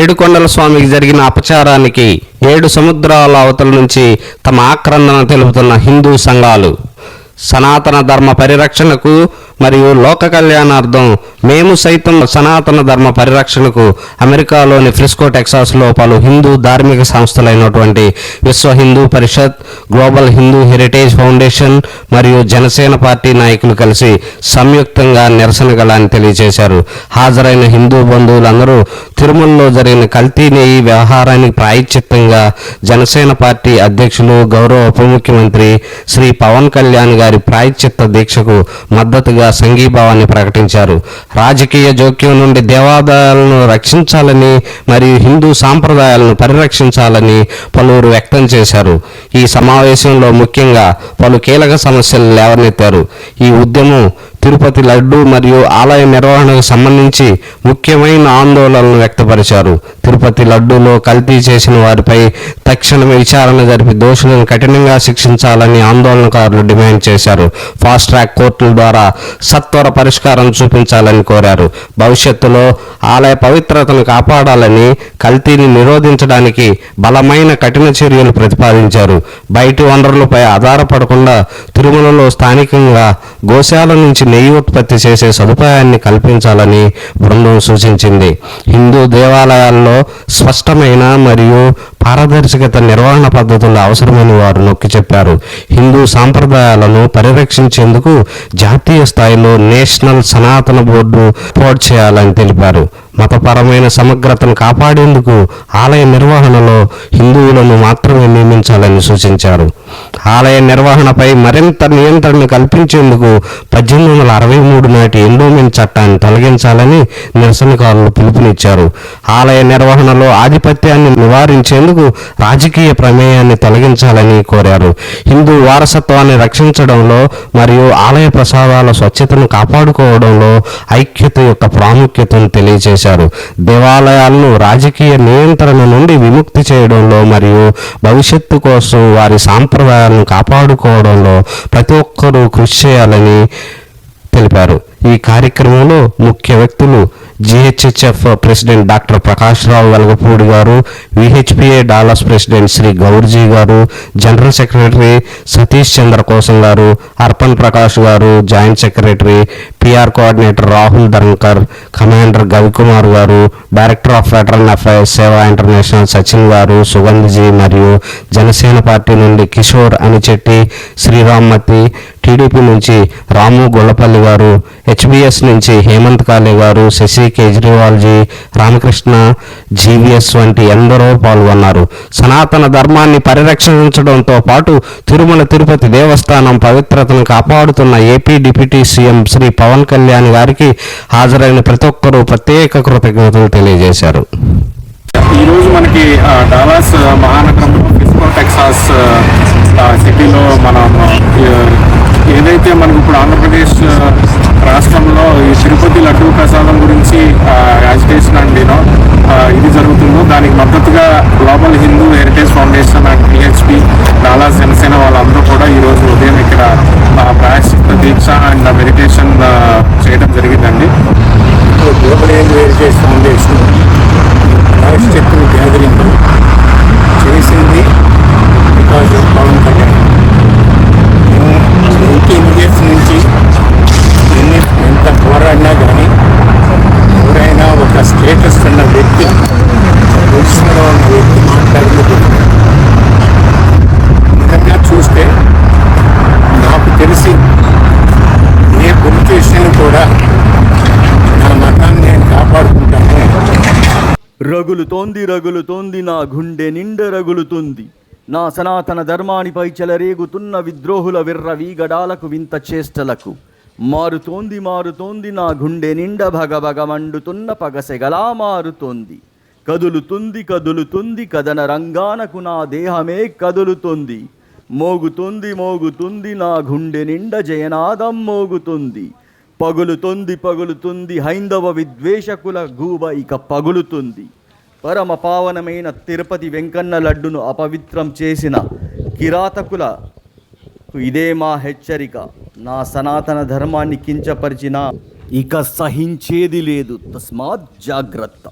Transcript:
ఏడుకొండల స్వామికి జరిగిన అపచారానికి ఏడు సముద్రాల అవతల నుంచి తమ ఆక్రందన తెలుపుతున్న హిందూ సంఘాలు. సనాతన ధర్మ పరిరక్షణకు మరియు లోక కళ్యాణార్థం మేము సైతం సనాతన ధర్మ పరిరక్షణకు అమెరికాలోని ఫ్రిస్కో టెక్సాస్లో పలు హిందూ ధార్మిక సంస్థలైనటువంటి Vishwa Hindu Parishad global Hindu heritage foundation మరియు జనసేన పార్టీ నాయకులు కలిసి సంయుక్తంగా నిరసన గళాన్ని తెలియజేశారు. హాజరైన హిందూ బంధువులందరూ తిరుమలలో జరిగిన కల్తీ నెయ్యి వ్యవహారానికి ప్రాయశ్చిత్తంగా జనసేన పార్టీ అధ్యక్షులు గౌరవ ఉప ముఖ్యమంత్రి శ్రీ పవన్ కళ్యాణ్ గారి ప్రాయశ్చిత్త దీక్షకు మద్దతుగా సంఘీభావాన్ని ప్రకటించారు. రాజకీయ జోక్యం నుండి దేవాదాయాలను రక్షించాలని మరియు హిందూ సాంప్రదాయాలను పరిరక్షించాలని పలువురు వ్యక్తం చేశారు. ఈ సమావేశంలో ముఖ్యంగా పలు కీలక సమస్యలు లేవనెత్తారు. ఈ ఉద్యమం తిరుపతి లడ్డు మరియు ఆలయ నిర్వహణకు సంబంధించి ముఖ్యమైన ఆందోళనలు వ్యక్తపరిచారు. తిరుపతి లడ్డూలో కల్తీ చేసిన వారిపై తక్షణమే విచారణ జరిపి దోషులను కఠినంగా శిక్షించాలని ఆందోళనకారులు డిమాండ్ చేశారు. ఫాస్ట్ ట్రాక్ కోర్టుల ద్వారా సత్వర పరిష్కారం చూపించాలని కోరారు. భవిష్యత్తులో ఆలయ పవిత్రతను కాపాడాలని కల్తీని నిరోధించడానికి బలమైన కఠిన చర్యలు ప్రతిపాదించారు. బయటి వనరులపై ఆధారపడకుండా తిరుమలలో స్థానికంగా గోశాల నుంచి నెయ్యి ఉత్పత్తి చేసే సదుపాయాన్ని కల్పించాలని బృందం సూచించింది. హిందూ దేవాలయాల్లో స్పష్టమైన మరియు పారదర్శకత నిర్వహణ పద్ధతులు అవసరమని వారు నొక్కి చెప్పారు. హిందూ సాంప్రదాయాలను పరిరక్షించేందుకు జాతీయ స్థాయిలో నేషనల్ సనాతన బోర్డు పోర్ట్ చేయాలని తెలిపారు. మతపరమైన సమగ్రతను కాపాడేందుకు ఆలయ నిర్వహణలో హిందువులను మాత్రమే నియమించాలని సూచించారు. ఆలయ నిర్వహణపై మరింత నియంత్రణ కల్పించేందుకు పద్దెనిమిది వందల అరవై మూడు నాటి ఎండోమెంట్ చట్టాన్ని తొలగించాలని నిరసనకారులు పిలుపునిచ్చారు. ఆలయ నిర్వహణలో ఆధిపత్యాన్ని నివారించేందుకు రాజకీయ ప్రమేయాన్ని తొలగించాలని కోరారు. హిందూ వారసత్వాన్ని రక్షించడంలో మరియు ఆలయ ప్రసాదాల స్వచ్ఛతను కాపాడుకోవడంలో ఐక్యత యొక్క ప్రాముఖ్యతను తెలియజేశారు. దేవాలయాలను రాజకీయ నియంత్రణ నుండి విముక్తి చేయడంలో మరియు భవిష్యత్తు కోసం వారి సాంప్రదాయాలను కాపాడుకోవడంలో ప్రతి ఒక్కరూ కృషి చేయాలని తెలిపారు. ఈ కార్యక్రమంలో ముఖ్య వ్యక్తులు GHHF president doctor Prakash Rao Velagapudi garu VHPA Dallas president Shri Gaurji garu general secretary Satish చంద్ర కోసం garu Arpan Prakash garu joint secretary PR coordinator Rahul Dharmakar commander Gavikumar garu director of veteran affairs Seva international Sachin garu Sugandhji మరియు Janasena party నుండి Kishore అనిచెట్టి శ్రీరామ్మతి TDP నుంచి రాము గొల్లపల్లి గారు HBS నుంచి Hemant Kale garu Shashi Kejriwal ji Ramakrishna GVS వంటి ఎందరో పాల్గొన్నారు. సనాతన ధర్మాన్ని పరిరక్షించడంతో పాటు తిరుమల తిరుపతి దేవస్థానం పవిత్రతను కాపాడుతున్న AP deputy CM Shri Pawan Kalyan గారికి హాజరైన ప్రతి ఒక్కరూ ప్రత్యేక కృతజ్ఞతలు తెలియజేశారు. ఈరోజు మనకి డాలాస్ మహానగరంలో ఫిస్కో టెక్సాస్ సిటీలో మనం ఏదైతే మనకు ఇప్పుడు ఆంధ్రప్రదేశ్ రాష్ట్రంలో ఈ తిరుపతి లడ్డూ ప్రసాదం గురించి యాజిటేషన్ అండ్ యూనో ఇది జరుగుతుందో దానికి మద్దతుగా global Hindu heritage foundation and PHP నాలా జనసేన వాళ్ళందరూ కూడా ఈరోజు ఉదయం ఇక్కడ ప్రాయశ్చిత్త దీక్ష అండ్ మెడిటేషన్ చేయడం జరిగిందండి. గ్లోబల్ హిందూ హెరిటేజ్ ఫౌండేషన్ రగులుతోంది రగులుతోంది నా గుండె నిండ రగులుతుంది. నా సనాతన ధర్మానిపై చెలరేగుతున్న విద్రోహుల విర్ర వీగడాలకు వింత చేష్టలకు. మారుతోంది మారుతోంది నా గుండె నిండ భగభగ మండుతున్న పగసెగలా మారుతోంది. కదులుతుంది కదులుతుంది కదన రంగానకు నా దేహమే కదులుతుంది. మోగుతుంది మోగుతుంది నా గుండె నిండ జయనాదం మోగుతుంది. పగులుతుంది పగులుతుంది. హైందవ విద్వేషకుల గూబ ఇక పగులుతుంది. పరమ పావనమైన తిరుపతి వెంకన్న లడ్డును అపవిత్రం చేసిన కిరాతకుల ఇదే మా హెచ్చరిక. నా సనాతన ధర్మాన్ని కించపరిచిన ఇక సహించేది లేదు. తస్మాత్ జాగ్రత్త.